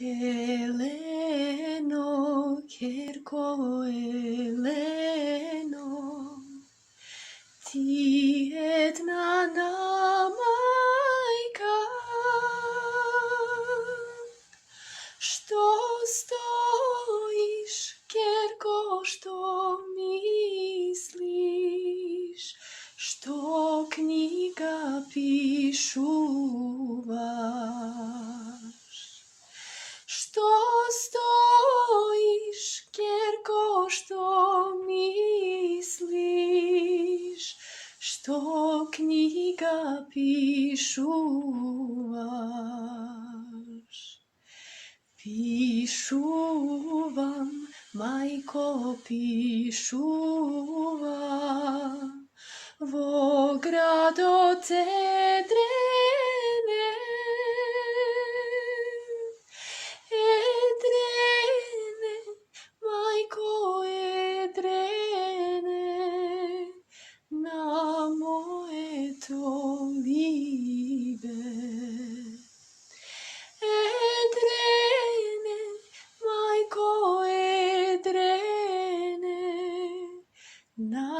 Елено, кирко, Елено, тієтна намайка, Что стоишь, кирко, что мислиш, что книга пишу. Što stojiš, što misliš, što knjiga Pišu vam, majko, vo grado Não.